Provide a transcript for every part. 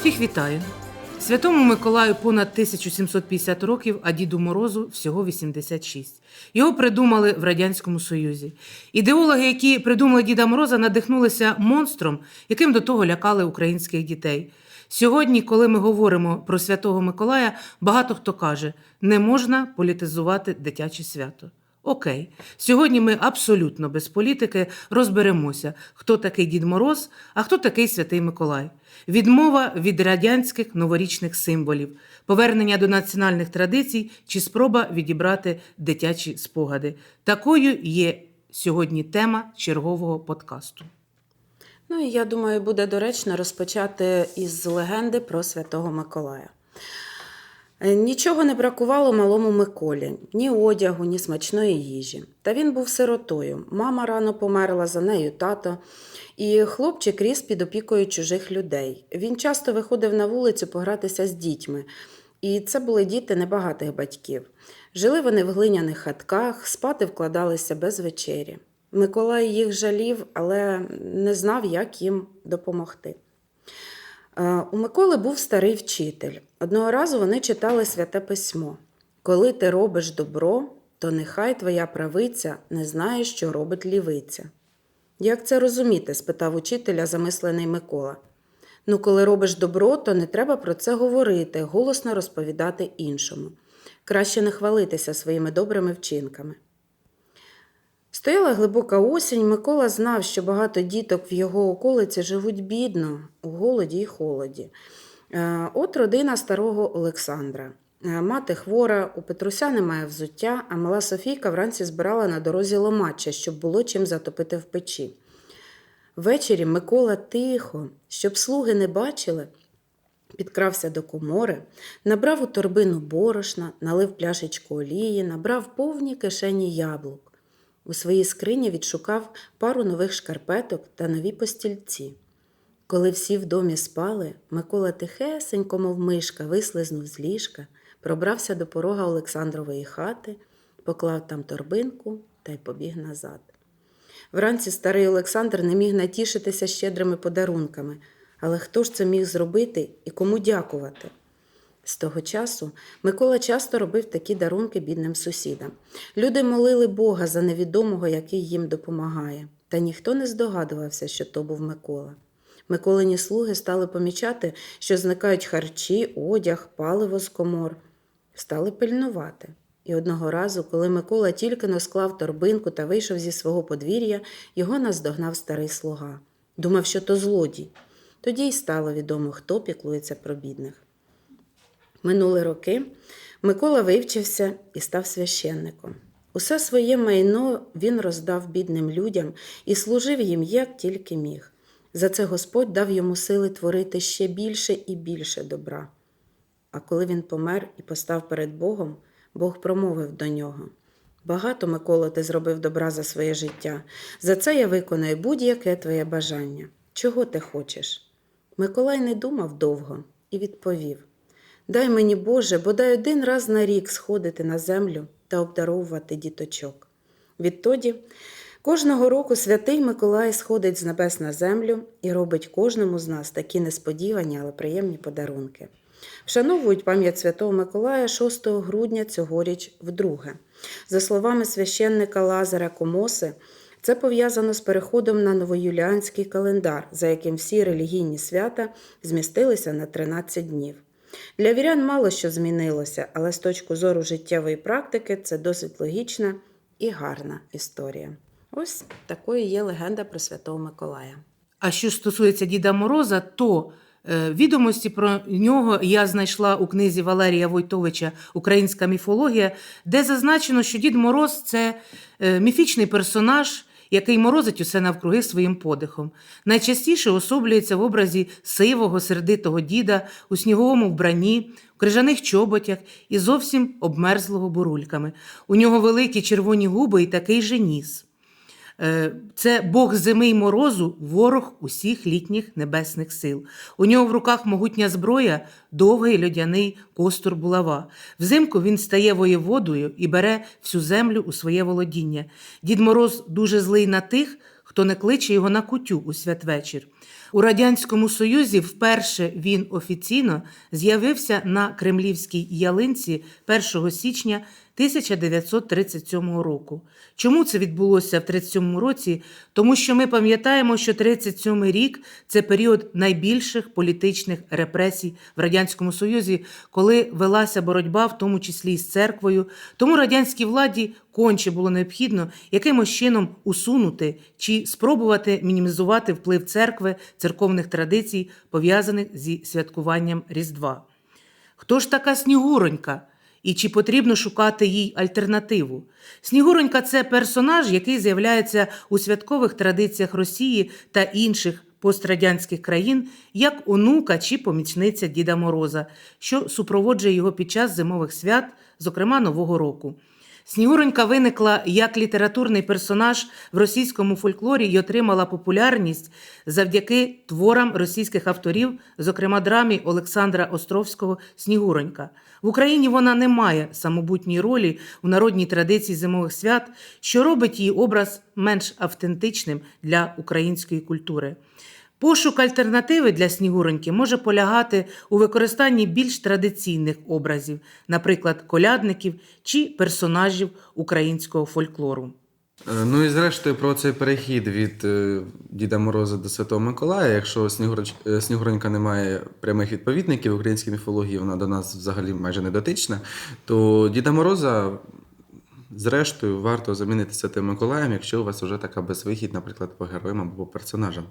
Всіх вітаю! Святому Миколаю понад 1750 років, а Діду Морозу всього 86. Його придумали в Радянському Союзі. Ідеологи, які придумали Діда Мороза, надихнулися монстром, яким до того лякали українських дітей. Сьогодні, коли ми говоримо про Святого Миколая, багато хто каже, не можна політизувати дитяче свято. Окей, сьогодні ми абсолютно без політики розберемося, хто такий Дід Мороз, а хто такий Святий Миколай. Відмова від радянських новорічних символів, повернення до національних традицій чи спроба відібрати дитячі спогади. Такою є сьогодні тема чергового подкасту. Ну і я думаю, буде доречно розпочати із легенди про Святого Миколая. Е, Нічого не бракувало малому Миколі, ні одягу, ні смачної їжі. Та він був сиротою. Мама рано померла за нею тато, і хлопчик ріс під опікою чужих людей. Він часто виходив на вулицю погратися з дітьми, і це були діти небагатих батьків. Жили вони в глиняних хатках, спати вкладалися без вечері. Миколай їх жалів, але не знав, як їм допомогти. Е, У Миколи був старий вчитель. Одного разу вони читали святе письмо. Коли ти робиш добро, то нехай твоя правиця не знає, що робить лівиця. Як це розуміти? спитав учителя замислений Микола. Ну, коли робиш добро, то не треба про це говорити, голосно розповідати іншому. Краще не хвалитися своїми добрими вчинками. Стояла глибока осінь, Микола знав, що багато діток в його околиці живуть бідно, у голоді й холоді. Е, От родина старого Олександра. Е, Мати хвора, у Петруся немає взуття, а мала Софійка вранці збирала на дорозі ломача, щоб було чим затопити в печі. Ввечері Микола тихо, щоб слуги не бачили, підкрався до комори, набрав у торбину борошна, налив пляшечку олії, набрав повні кишені яблук. У своїй скрині відшукав пару нових шкарпеток та нові постільці. Коли всі в домі спали, Микола тихесенько, мов мишка, вислизнув з ліжка, пробрався до порога Олександрової хати, поклав там торбинку та й побіг назад. Вранці старий Олександр не міг натішитися щедрими подарунками, але хто ж це міг зробити і кому дякувати? З того часу Микола часто робив такі дарунки бідним сусідам. Люди молили Бога за невідомого, який їм допомагає, та ніхто не здогадувався, що то був Микола. Миколині слуги стали помічати, що зникають харчі, одяг, паливо з комор. Стали пильнувати. І одного разу, коли Микола тільки но склав торбинку та вийшов зі свого подвір'я, його наздогнав старий слуга. Думав, що то злодій. Тоді й стало відомо, хто піклується про бідних. Минули роки Микола вивчився і став священником. Усе своє майно він роздав бідним людям і служив їм як тільки міг. За це Господь дав йому сили творити ще більше і більше добра. А коли він помер і постав перед Богом, Бог промовив до нього: Багато, Микола, ти зробив добра за своє життя. За це я виконаю будь-яке твоє бажання. Чого ти хочеш? Миколай не думав довго і відповів: Дай мені, Боже, бодай один раз на рік сходити на землю та обдаровувати діточок. Відтоді кожного року святий Миколай сходить з небес на землю і робить кожному з нас такі несподівані, але приємні подарунки. Вшановують пам'ять Святого Миколая 6 грудня цьогоріч вдруге. За словами священника Лазаря Комоси, це пов'язано з переходом на новоюліанський календар, за яким всі релігійні свята змістилися на 13 днів. Для вірян мало що змінилося, але з точки зору життєвої практики це досить логічна і гарна історія. Ось такою є легенда про Святого Миколая. А що стосується Діда Мороза, то е, відомості про нього я знайшла у книзі Валерія Войтовича Українська міфологія, де зазначено, що Дід Мороз це е, міфічний персонаж, який морозить усе навкруги своїм подихом. Найчастіше особлюється в образі сивого, сердитого діда у сніговому вбранні, у крижаних чоботях і зовсім обмерзлого бурульками. У нього великі червоні губи і такий же ніс. Е, Це Бог зими й морозу, ворог усіх літніх небесних сил. У нього в руках могутня зброя, довгий льодяний костур булава. Взимку він стає воєводою і бере всю землю у своє володіння. Дід Мороз дуже злий на тих, хто не кличе його на кутю у святвечір. У Радянському Союзі вперше він офіційно з'явився на Кремлівській ялинці 1 січня 1937 року. Чому це відбулося в 1937 році? Тому що ми пам'ятаємо, що 1937 рік це період найбільших політичних репресій в Радянському Союзі, коли велася боротьба, в тому числі і з церквою. Тому радянській владі конче було необхідно якимось чином усунути чи спробувати мінімізувати вплив церкви, церковних традицій, пов'язаних зі святкуванням Різдва. Хто ж така Снігуронька? І чи потрібно шукати їй альтернативу? Снігуронька це персонаж, який з'являється у святкових традиціях Росії та інших пострадянських країн як онука чи помічниця Діда Мороза, що супроводжує його під час зимових свят, зокрема Нового року. Снігуронька виникла як літературний персонаж в російському фольклорі і отримала популярність завдяки творам російських авторів, зокрема драмі Олександра Островського Снігуронька. В Україні вона не має самобутній ролі в народній традиції зимових свят, що робить її образ менш автентичним для української культури. Пошук альтернативи для Снігуроньки може полягати у використанні більш традиційних образів, наприклад, колядників чи персонажів українського фольклору. Е, Ну і зрештою про цей перехід від е, Діда Мороза до Святого Миколая. Якщо Снігуроч- е, Снігуронька не має прямих відповідників в українській міфології, вона до нас взагалі майже не дотична, то Діда Мороза. Зрештою, варто замінити Святим Миколаєм, якщо у вас вже така безвихідь, наприклад, по героям або по персонажам.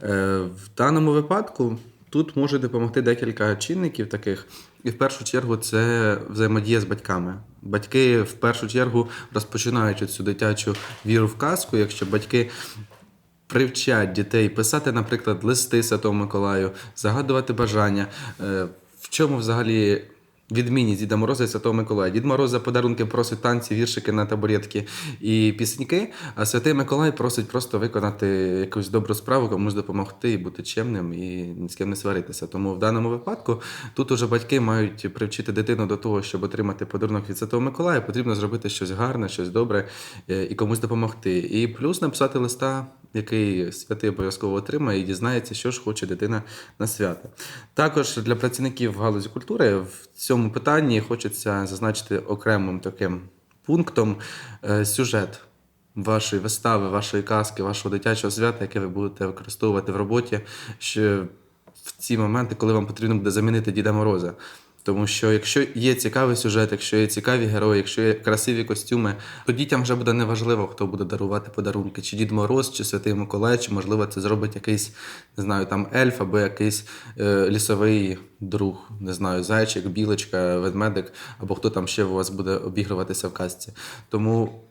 В даному випадку тут може допомогти декілька чинників таких. І в першу чергу це взаємодія з батьками. Батьки в першу чергу розпочинають цю дитячу віру в казку, якщо батьки. Привчать дітей писати, наприклад, листи Святому Миколаю, загадувати бажання. Е, В чому взагалі відмінність Діда Мороза і Святого Миколая? Дід Мороз за подарунки просить танці, віршики на табуретки і пісеньки, а Святий Миколай просить просто виконати якусь добру справу, комусь допомогти і бути чемним і ні з ким не сваритися. Тому в даному випадку тут уже батьки мають привчити дитину до того, щоб отримати подарунок від Святого Миколая, потрібно зробити щось гарне, щось добре е, і комусь допомогти. І плюс написати листа, який святий обов'язково отримає і дізнається, що ж хоче дитина на свято. Також для працівників галузі культури в цьому питанні хочеться зазначити окремим таким пунктом е, сюжет вашої вистави, вашої казки, вашого дитячого свята, яке ви будете використовувати в роботі в ці моменти, коли вам потрібно буде замінити Діда Мороза. Тому що якщо є цікавий сюжет, якщо є цікаві герої, якщо є красиві костюми, то дітям вже буде неважливо, хто буде дарувати подарунки, чи Дід Мороз, чи Святий Миколай, чи можливо це зробить якийсь, не знаю, там ельф або якийсь е, лісовий друг, не знаю, зайчик, білочка, ведмедик, або хто там ще у вас буде обігруватися в казці. Тому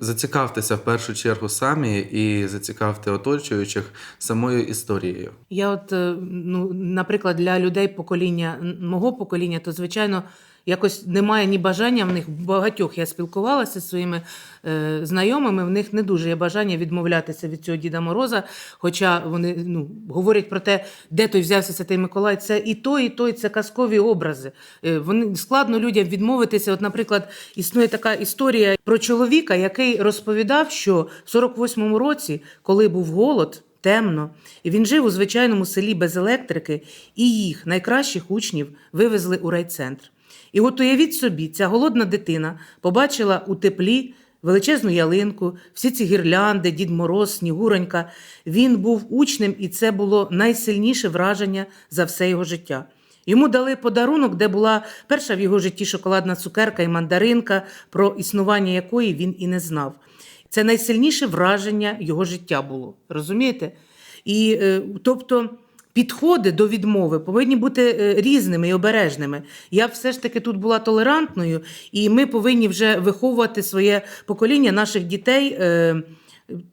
зацікавтеся в першу чергу самі і зацікавте оточуючих самою історією. Я, от, е, ну, наприклад, для людей покоління мого покоління, то звичайно. Якось немає ні бажання в них багатьох. Я спілкувалася зі своїми е, знайомими. В них не дуже є бажання відмовлятися від цього Діда Мороза. Хоча вони ну, говорять про те, де той взявся Святий Миколай. Це і той, і той, це казкові образи. Е, вони складно людям відмовитися. От, наприклад, існує така історія про чоловіка, який розповідав, що в 48-му році, коли був голод, темно, і він жив у звичайному селі без електрики, і їх найкращих учнів вивезли у райцентр. І от уявіть собі, ця голодна дитина побачила у теплі величезну ялинку, всі ці гірлянди, Дід Мороз, Снігуронька. Він був учнем, і це було найсильніше враження за все його життя. Йому дали подарунок, де була перша в його житті шоколадна цукерка і мандаринка, про існування якої він і не знав. Це найсильніше враження його життя було. Розумієте? І е, тобто. Підходи до відмови повинні бути е, різними і обережними. Я все ж таки тут була толерантною, і ми повинні вже виховувати своє покоління наших дітей.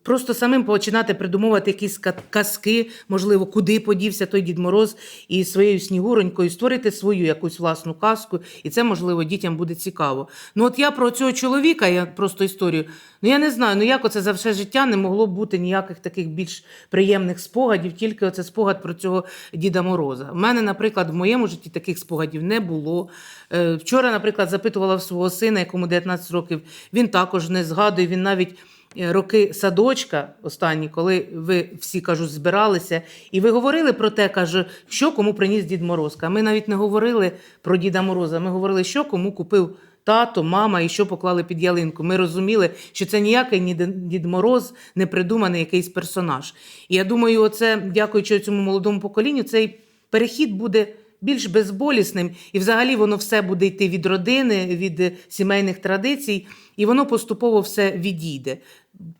Просто самим починати придумувати якісь казки, можливо, куди подівся той Дід Мороз і своєю снігуронькою створити свою якусь власну казку, і це, можливо, дітям буде цікаво. Ну, от я про цього чоловіка, я просто історію. Ну я не знаю, ну як оце за все життя не могло б бути ніяких таких більш приємних спогадів, тільки оце спогад про цього Діда Мороза. У мене, наприклад, в моєму житті таких спогадів не було. Е, Вчора, наприклад, запитувала в свого сина, якому 19 років, він також не згадує, він навіть роки садочка останні, коли ви всі кажуть, збиралися, і ви говорили про те, каже, що кому приніс Дід Мороз. А ми навіть не говорили про Діда Мороза. Ми говорили, що кому купив тато, мама і що поклали під ялинку. Ми розуміли, що це ніякий ні Дід Мороз, не придуманий якийсь персонаж. І я думаю, оце, дякуючи цьому молодому поколінню, цей перехід буде більш безболісним, і взагалі воно все буде йти від родини, від е, сімейних традицій, і воно поступово все відійде.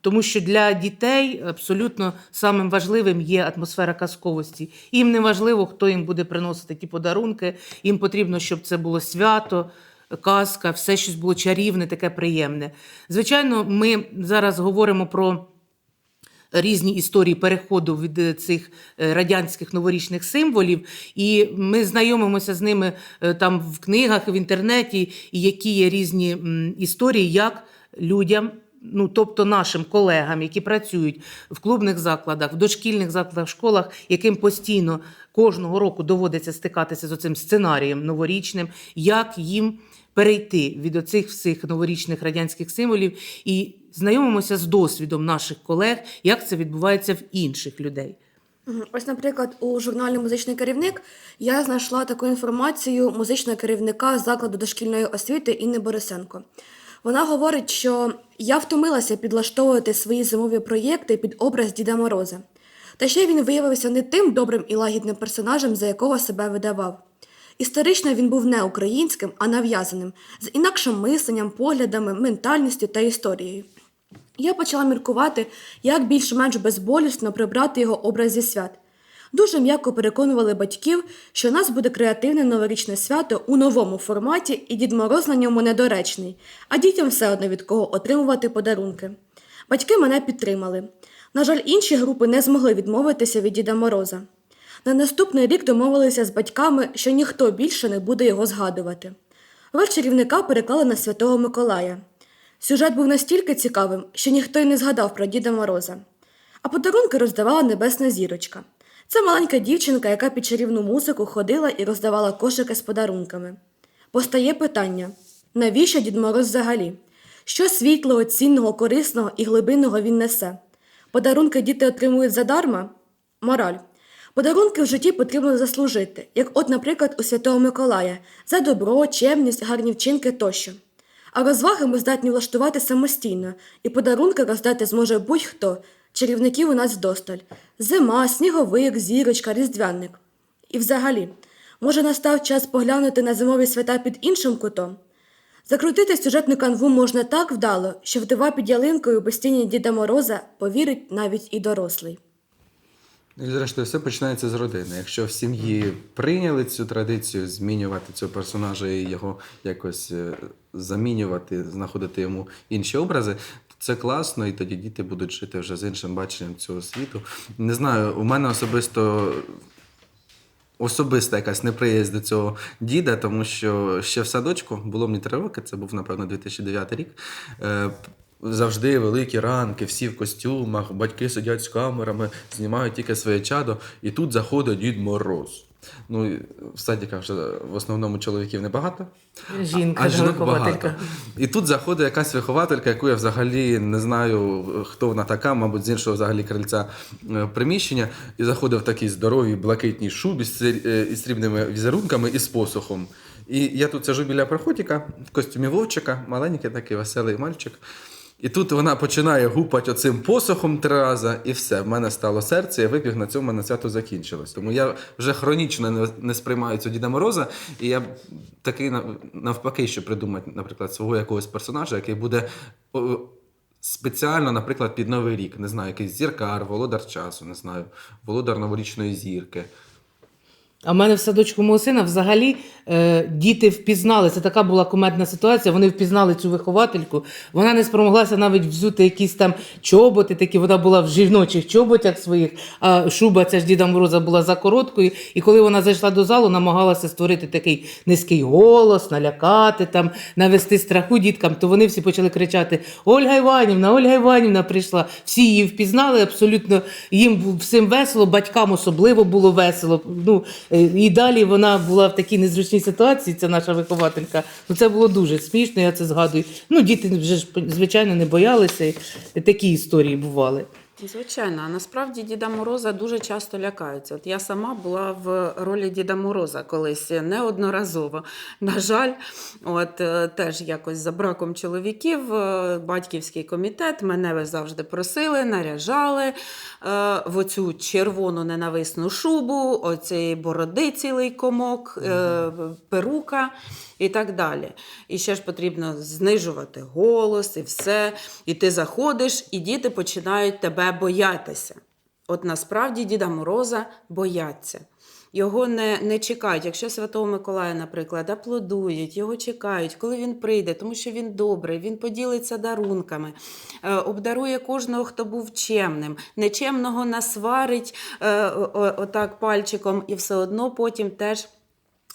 Тому що для дітей абсолютно самим важливим є атмосфера казковості. Їм не важливо, хто їм буде приносити ті подарунки. Їм потрібно, щоб це було свято, казка, все щось було чарівне, таке приємне. Звичайно, ми зараз говоримо про різні історії переходу від е, цих е, радянських новорічних символів, і ми знайомимося з ними е, там в книгах, в інтернеті, і які є різні історії, як людям. Ну, тобто нашим колегам, які працюють в клубних закладах, в дошкільних закладах, в школах, яким постійно кожного року доводиться стикатися з оцим сценарієм новорічним, як їм перейти від оцих всіх новорічних радянських символів і знайомимося з досвідом наших колег, як це відбувається в інших людей. Ось, наприклад, у журналі Музичний керівник я знайшла таку інформацію музичного керівника закладу дошкільної освіти Інни Борисенко. Вона говорить, що я втомилася підлаштовувати свої зимові проєкти під образ Діда Мороза. Та ще він виявився не тим добрим і лагідним персонажем, за якого себе видавав. Історично він був не українським, а нав'язаним, з інакшим мисленням, поглядами, ментальністю та історією. Я почала міркувати, як більш-менш безболісно прибрати його образ зі свят. Дуже м'яко переконували батьків, що у нас буде креативне новорічне свято у новому форматі, і Дід Мороз на ньому недоречний, а дітям все одно від кого отримувати подарунки. Батьки мене підтримали. На жаль, інші групи не змогли відмовитися від Діда Мороза. На наступний рік домовилися з батьками, що ніхто більше не буде його згадувати. Роль чарівника переклали на Святого Миколая. Сюжет був настільки цікавим, що ніхто й не згадав про Діда Мороза. А подарунки роздавала небесна зірочка. Це маленька дівчинка, яка під чарівну музику ходила і роздавала кошики з подарунками. Постає питання: навіщо Дід Мороз взагалі? Що світлого, цінного, корисного і глибинного він несе? Подарунки діти отримують задарма? Мораль. Подарунки в житті потрібно заслужити, як от, наприклад, у Святого Миколая, за добро, чемність, гарні вчинки тощо. А розваги ми здатні влаштувати самостійно, і подарунки роздати зможе будь-хто. Чарівників у нас вдосталь. Зима, сніговик, зірочка, різдвяник. І взагалі, може настав час поглянути на зимові свята під іншим кутом? Закрутити сюжетну канву можна так вдало, що в під ялинкою без тіні Діда Мороза повірить навіть і дорослий. І зрештою, все починається з родини. Якщо в сім'ї прийняли цю традицію змінювати цього персонажа і його якось е, замінювати, знаходити йому інші образи, то це класно, і тоді діти будуть жити вже з іншим баченням цього світу. Не знаю, у мене особисто. Особиста якась неприязнь до цього діда, тому що ще в садочку було мені три роки, це був, напевно, 2009 рік. Завжди великі ранки, всі в костюмах, батьки сидять з камерами, знімають тільки своє чадо, і тут заходить Дід Мороз. Ну, в садиках вже в основному чоловіків небагато. Жінка, а жінок вихователька. багато. І тут заходить якась вихователька, яку я взагалі не знаю, хто вона така, мабуть, з іншого взагалі крильця е, приміщення. І заходить в такій здоровій блакитній шубі з е, із срібними візерунками і з посухом. І я тут сижу біля проходіка в костюмі вовчика, маленький такий веселий мальчик. І тут вона починає гупати оцим посохом три рази, і все. В мене стало серце, я випіг на цьому мене свято закінчилось. Тому я вже хронічно не, не сприймаю цього Діда Мороза, і я такий нав- навпаки, що придумати, наприклад, свого якогось персонажа, який буде спеціально, наприклад, під Новий рік. Не знаю, якийсь зіркар, володар часу, не знаю, володар новорічної зірки. А в мене в садочку мого сина взагалі е, діти впізнали. Це така була кумедна ситуація. Вони впізнали цю виховательку. Вона не спромоглася навіть взути якісь там чоботи, такі вона була в жіночих чоботях своїх, а шуба ця ж Діда Мороза була за короткою. І коли вона зайшла до залу, намагалася створити такий низький голос, налякати, там, навести страху діткам, то вони всі почали кричати: Ольга Іванівна, Ольга Іванівна прийшла. Всі її впізнали, абсолютно їм всім весело, батькам особливо було весело. Ну, І далі вона була в такій незручній ситуації, ця наша вихователька. Ну це було дуже смішно, я це згадую. Ну, діти вже ж звичайно не боялися. Такі історії бували. Звичайно, а насправді Діда Мороза дуже часто лякаються. От я сама була в ролі Діда Мороза колись неодноразово. На жаль, от е, теж якось за браком чоловіків, е, батьківський комітет мене завжди просили, наряжали е, в оцю червону ненависну шубу, оцей бороди цілий комок, перука і так далі. І ще ж потрібно знижувати голос і все. І ти заходиш, і діти починають тебе боятися. От насправді Діда Мороза бояться. Його не, не чекають. Якщо Святого Миколая, наприклад, аплодують, його чекають, коли він прийде, тому що він добрий, він поділиться дарунками, е, обдарує кожного, хто був чемним, нечемного насварить е, отак пальчиком, і все одно потім теж.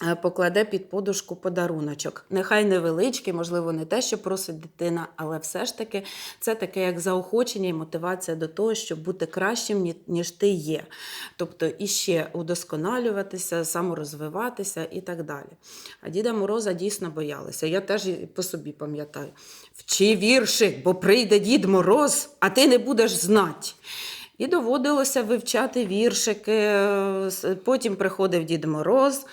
Е, Покладе під подушку подаруночок. Нехай невеличкий, можливо, не те, що просить дитина, але все ж таки це таке як заохочення і мотивація до того, щоб бути кращим, ніж ти є. Тобто іще удосконалюватися, саморозвиватися і так далі. А Діда Мороза дійсно боялися. Я теж по собі пам'ятаю. Вчи віршик, бо прийде Дід Мороз, а ти не будеш знати. І доводилося вивчати віршики. е, Потім приходив Дід Мороз.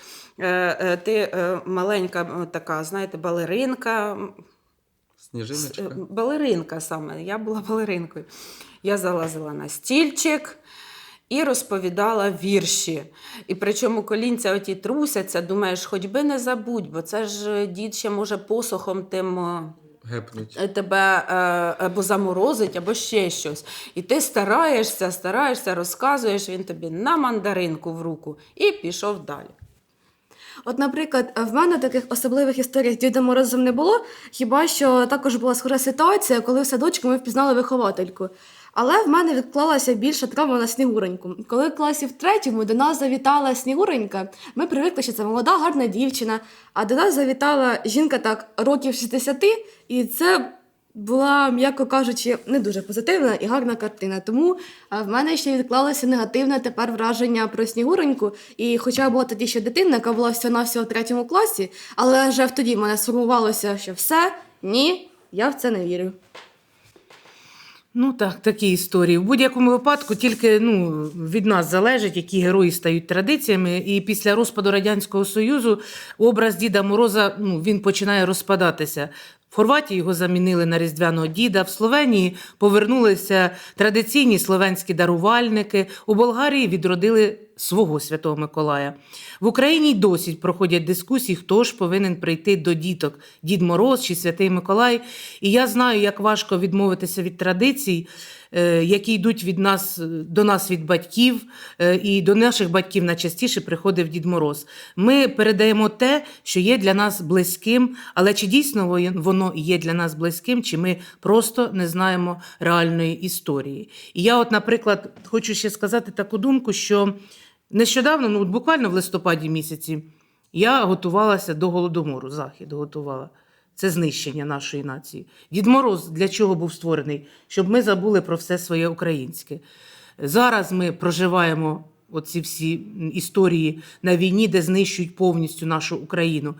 Е, е, Ти е, маленька така, знаєте, балеринка, Сніжиночка. Балеринка саме. Я була балеринкою. Я залазила на стільчик і розповідала вірші. І причому колінця оті трусяться, думаєш, хоч би не забудь, бо це ж дід ще може посохом тим. Гепнуть. тебе або заморозить, або ще щось. І ти стараєшся, стараєшся, розказуєш, він тобі на мандаринку в руку і пішов далі. От, наприклад, в мене таких особливих історій з Дідом Морозом не було, хіба що також була схожа ситуація, коли в садочку ми впізнали виховательку. Але в мене відклалася більша травма на снігуреньку. Коли в класі в третьому до нас завітала снігуренька, ми привикли, що це молода, гарна дівчина. А до нас завітала жінка так років 60, і це була, м'яко кажучи, не дуже позитивна і гарна картина. Тому в мене ще відклалося негативне тепер враження про Снігуреньку. І хоча була тоді ще дитина, яка була всього на всього в третьому класі, але вже тоді в мене сформувалося, що все, ні, я в це не вірю. Ну так, такі історії. В будь-якому випадку тільки ну, від нас залежить, які герої стають традиціями. І після розпаду Радянського Союзу образ Діда Мороза ну, він починає розпадатися. В Хорватії його замінили на різдвяного діда. В Словенії повернулися традиційні словенські дарувальники. У Болгарії відродили свого Святого Миколая. В Україні й досі проходять дискусії, хто ж повинен прийти до діток: Дід Мороз чи Святий Миколай. І я знаю, як важко відмовитися від традицій, е, які йдуть від нас до нас від батьків, е, і до наших батьків найчастіше приходив Дід Мороз. Ми передаємо те, що є для нас близьким, але чи дійсно воно є для нас близьким, чи ми просто не знаємо реальної історії. І я, от, наприклад, хочу ще сказати таку думку, що нещодавно, ну буквально в листопаді місяці, я готувалася до голодомору, захід готувала. Це знищення нашої нації. Дід Мороз для чого був створений? Щоб ми забули про все своє українське. Зараз ми проживаємо оці всі історії на війні, де знищують повністю нашу Україну.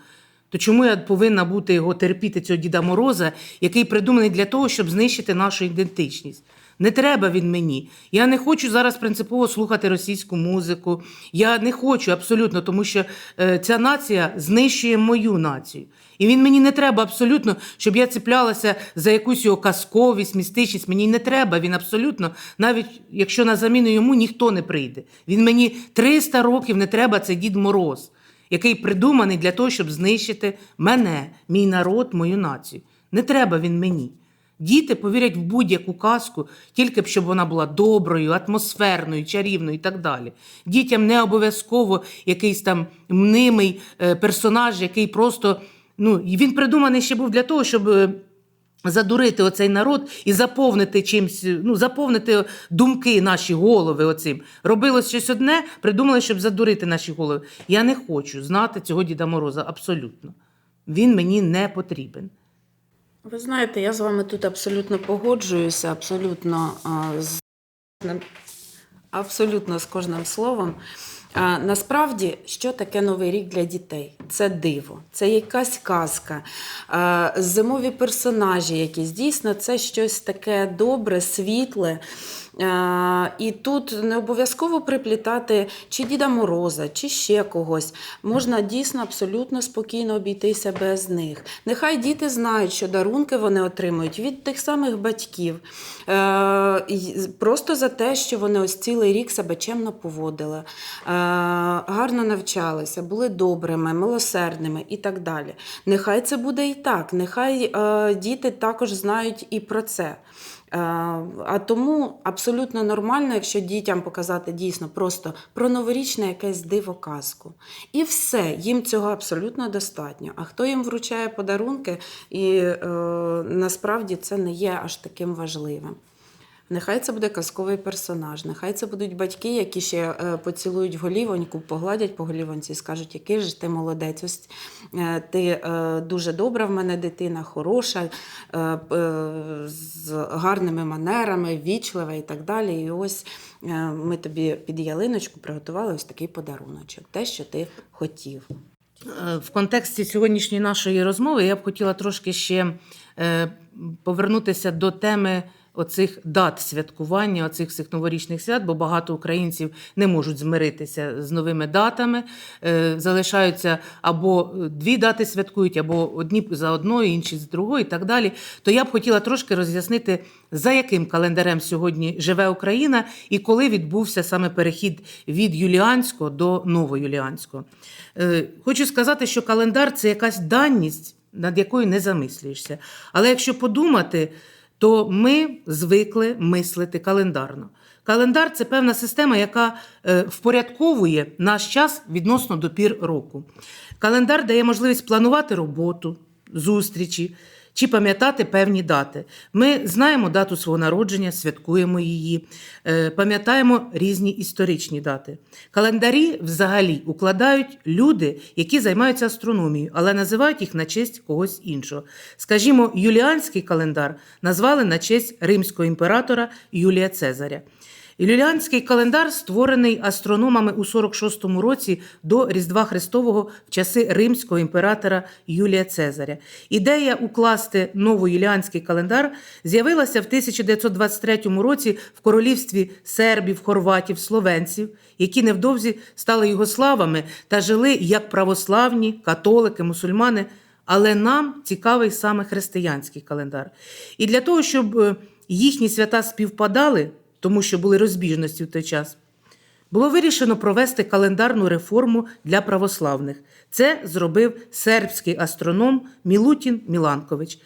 То чому я повинна бути його терпіти, цього Діда Мороза, який придуманий для того, щоб знищити нашу ідентичність? Не треба він мені. Я не хочу зараз принципово слухати російську музику. Я не хочу абсолютно, тому що е, ця нація знищує мою націю. І він мені не треба абсолютно, щоб я цеплялася за якусь його казковість, містичність. Мені не треба. Він абсолютно, навіть якщо на заміну йому ніхто не прийде. Він мені 300 років не треба, це Дід Мороз, який придуманий для того, щоб знищити мене, мій народ, мою націю. Не треба він мені. Діти повірять в будь-яку казку, тільки б щоб вона була доброю, атмосферною, чарівною і так далі. Дітям не обов'язково якийсь там мнимий е, персонаж, який просто. Ну, він придуманий ще був для того, щоб. е, Задурити оцей народ і заповнити чимсь, ну заповнити думки наші голови. Оцим робилось щось одне, придумали, щоб задурити наші голови. Я не хочу знати цього Діда Мороза абсолютно. Він мені не потрібен. Ви знаєте, я з вами тут абсолютно погоджуюся, абсолютно з абсолютно з кожним словом. Насправді, що таке Новий рік для дітей? Це диво, це якась казка, зимові персонажі якісь. Дійсно, це щось таке добре, світле. А, і тут не обов'язково приплітати чи Діда Мороза, чи ще когось. Можна дійсно абсолютно спокійно обійтися без них. Нехай діти знають, що дарунки вони отримують від тих самих батьків. Е, просто за те, що вони ось цілий рік себе чемно поводили, е, гарно навчалися, були добрими, милосердними і так далі. Нехай це буде і так. Нехай е, діти також знають і про це. Е, А тому абсолютно нормально, якщо дітям показати дійсно просто про новорічне якесь диво казку. І все, їм цього абсолютно достатньо. А хто їм вручає подарунки, і е, насправді це не є аж таким важливим. Нехай це буде казковий персонаж, нехай це будуть батьки, які ще е, поцілують голівоньку, погладять по голівонці і скажуть, який ж ти молодець. Ось е, ти е, дуже добра в мене дитина, хороша, з гарними манерами, вічлива і так далі. І ось ми тобі під ялиночку приготували ось такий подаруночок, те, що ти хотів. В контексті сьогоднішньої нашої розмови я б хотіла трошки ще повернутися до теми оцих дат святкування, оцих всіх новорічних свят, бо багато українців не можуть змиритися з новими датами, е, залишаються або дві дати святкують, або одні за одною, інші з другою, і так далі. То я б хотіла трошки роз'яснити, за яким календарем сьогодні живе Україна і коли відбувся саме перехід від юліанського до новоюліанського. Е, Хочу сказати, що календар це якась даність, над якою не замислюєшся. Але якщо подумати, то ми звикли мислити календарно. Календар це певна система, яка е, впорядковує наш час відносно до пір року. Календар дає можливість планувати роботу, зустрічі чи пам'ятати певні дати. Ми знаємо дату свого народження, святкуємо її, е, пам'ятаємо різні історичні дати. Календарі взагалі укладають люди, які займаються астрономією, але називають їх на честь когось іншого. Скажімо, юліанський календар назвали на честь римського імператора Юлія Цезаря. Юліанський календар створений астрономами у 46-му році до Різдва Христового в часи римського імператора Юлія Цезаря. Ідея укласти новоюліанський календар з'явилася в 1923 році в королівстві сербів, хорватів, словенців, які невдовзі стали югославами та жили як православні, католики, мусульмани. Але нам цікавий саме християнський календар. І для того, щоб е, їхні свята співпадали, тому що були розбіжності в той час, було вирішено провести календарну реформу для православних. Це зробив сербський астроном Мілутін Міланкович.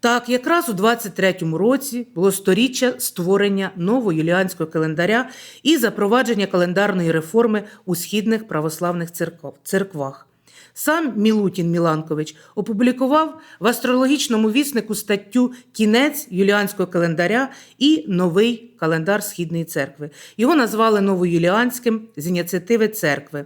Так, якраз у 23-му році було сторіччя створення новоюліанського календаря і запровадження календарної реформи у східних православних церквах. Сам Мілутін Міланкович опублікував в астрологічному віснику статтю Кінець юліанського календаря і новий календар Східної церкви. Його назвали новоюліанським з ініціативи церкви.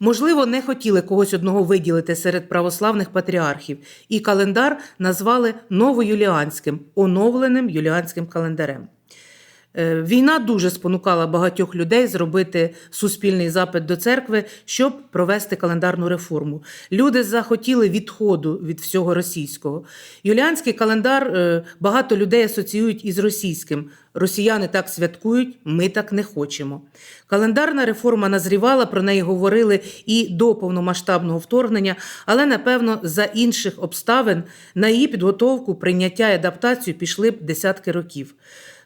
Можливо, не хотіли когось одного виділити серед православних патріархів, і календар назвали новоюліанським, оновленим юліанським календарем. Е, Війна дуже спонукала багатьох людей зробити суспільний запит до церкви, щоб провести календарну реформу. Люди захотіли відходу від всього російського. Юліанський календар е, багато людей асоціюють із російським. Росіяни так святкують, ми так не хочемо. Календарна реформа назрівала, про неї говорили і до повномасштабного вторгнення, але напевно за інших обставин на її підготовку, прийняття і адаптацію пішли б десятки років.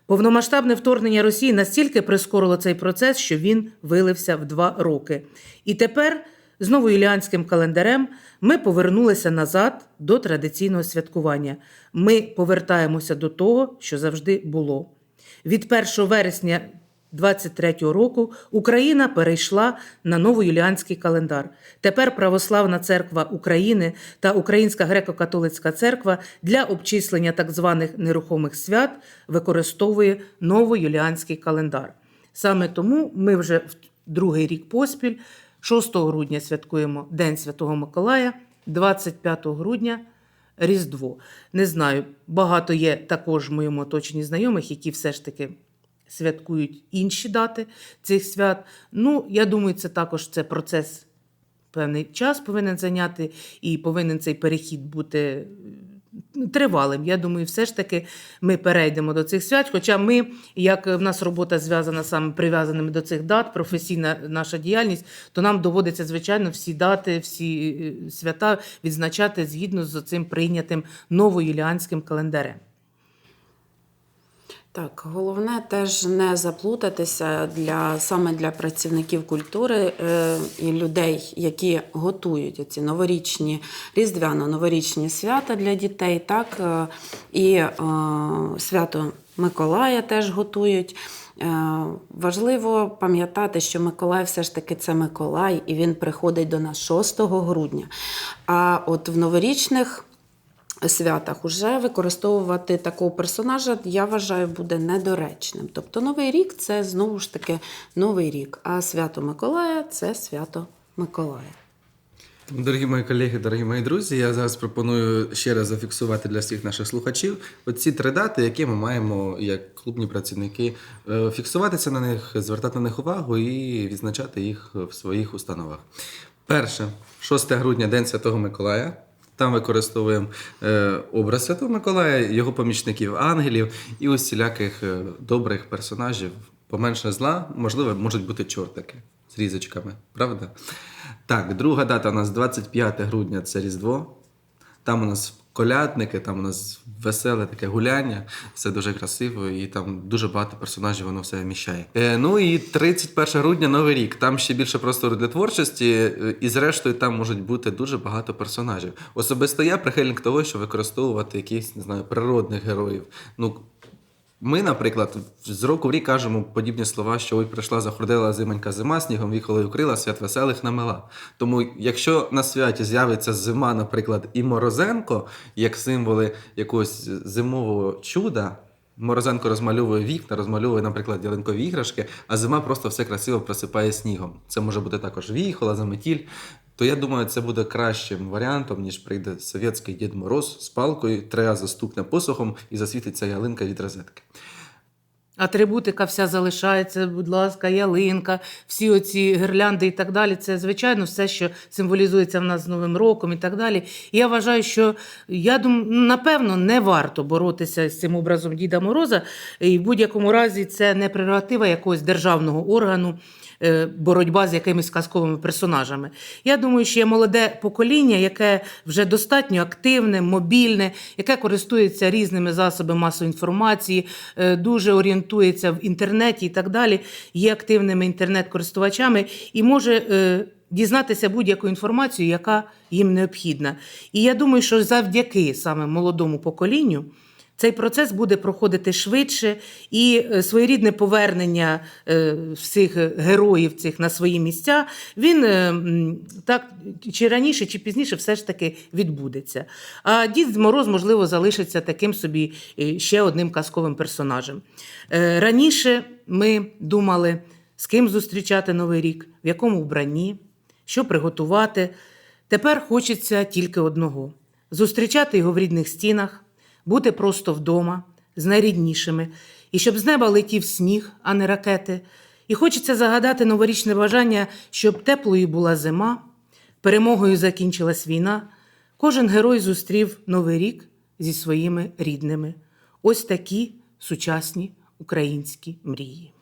Повномасштабне вторгнення Росії настільки прискорило цей процес, що він вилився в два роки. І тепер з новоюліанським календарем ми повернулися назад до традиційного святкування. Ми повертаємося до того, що завжди було. Від 1 вересня 23 року Україна перейшла на новоюліанський календар. Тепер Православна церква України та Українська греко-католицька церква для обчислення так званих нерухомих свят використовує новоюліанський календар. Саме тому ми вже в другий рік поспіль, 6 грудня святкуємо День Святого Миколая, 25 грудня Різдво. Не знаю, багато є також в моєму оточенні знайомих, які все ж таки святкують інші дати цих свят. Ну, я думаю, це також це процес певний час повинен зайняти, і повинен цей перехід бути е, тривалим. Я думаю, все ж таки ми перейдемо до цих свят. Хоча ми, як в нас робота зв'язана саме прив'язаними до цих дат, професійна наша діяльність, то нам доводиться, звичайно, всі дати, всі е, свята відзначати згідно з цим прийнятим новоюліанським календарем. Так, головне теж не заплутатися для саме для працівників культури е, і людей, які готують ці новорічні різдвяно-новорічні свята для дітей, так е, і е, свято Миколая теж готують. Е, Важливо пам'ятати, що Миколай все ж таки це Миколай, і він приходить до нас 6 грудня. А от в новорічних святах уже використовувати такого персонажа, я вважаю, буде недоречним. Тобто Новий рік це знову ж таки Новий рік, а свято Миколая це свято Миколая. Дорогі мої колеги, дорогі мої друзі, я зараз пропоную ще раз зафіксувати для всіх наших слухачів оці три дати, які ми маємо як клубні працівники е, фіксуватися на них, звертати на них увагу і відзначати їх в своїх установах. Перше, 6 грудня, День Святого Миколая. Там використовуємо е, образ Святого Миколая, його помічників, ангелів і усіляких е, добрих персонажів. Поменше зла, можливо, можуть бути чортики з різочками, правда? Так, друга дата у нас 25 грудня це Різдво. Там у нас колядники, там у нас веселе таке гуляння, все дуже красиво, і там дуже багато персонажів воно все вміщає. Е, ну і 31 грудня Новий рік. Там ще більше простору для творчості, е, і зрештою там можуть бути дуже багато персонажів. Особисто я прихильник того, що використовувати якихось, не знаю, природних героїв. Ну, ми, наприклад, з року в рік кажемо подібні слова, що ой, прийшла захордила зимонька зима, снігом віхола й укрила, свят веселих намила. Тому, якщо на святі з'явиться зима, наприклад, і Морозенко, як символи якогось зимового чуда, Морозенко розмальовує вікна, розмальовує, наприклад, ялинкові іграшки, а зима просто все красиво просипає снігом. Це може бути також віхола, заметіль. То я думаю, це буде кращим варіантом, ніж прийде совєтський Дід Мороз з палкою, три рази стукне посохом і засвітиться ялинка від розетки. Атрибутика вся залишається, будь ласка, ялинка, всі оці гірлянди і так далі. Це, звичайно, все, що символізується в нас з Новим роком і так далі. І я вважаю, що я думаю, напевно, не варто боротися з цим образом Діда Мороза. І в будь-якому разі це не прерогатива якогось державного органу. Е, Боротьба з якимись казковими персонажами. Я думаю, що є молоде покоління, яке вже достатньо активне, мобільне, яке користується різними засобами масової інформації, е, дуже орієнтується в інтернеті і так далі, є активними інтернет-користувачами і може е, дізнатися будь-яку інформацію, яка їм необхідна. І я думаю, що завдяки саме молодому поколінню. Цей процес буде проходити швидше, і е, своєрідне повернення е, всіх героїв цих на свої місця, він е, так чи раніше, чи пізніше все ж таки відбудеться. А Дід Мороз, можливо, залишиться таким собі ще одним казковим персонажем. Раніше ми думали, з ким зустрічати Новий рік, в якому вбранні, що приготувати. Тепер хочеться тільки одного: зустрічати його в рідних стінах бути просто вдома з найріднішими, і щоб з неба летів сніг, а не ракети. І хочеться загадати новорічне бажання, щоб теплою була зима, перемогою закінчилась війна. Кожен герой зустрів новий рік зі своїми рідними. Ось такі сучасні українські мрії.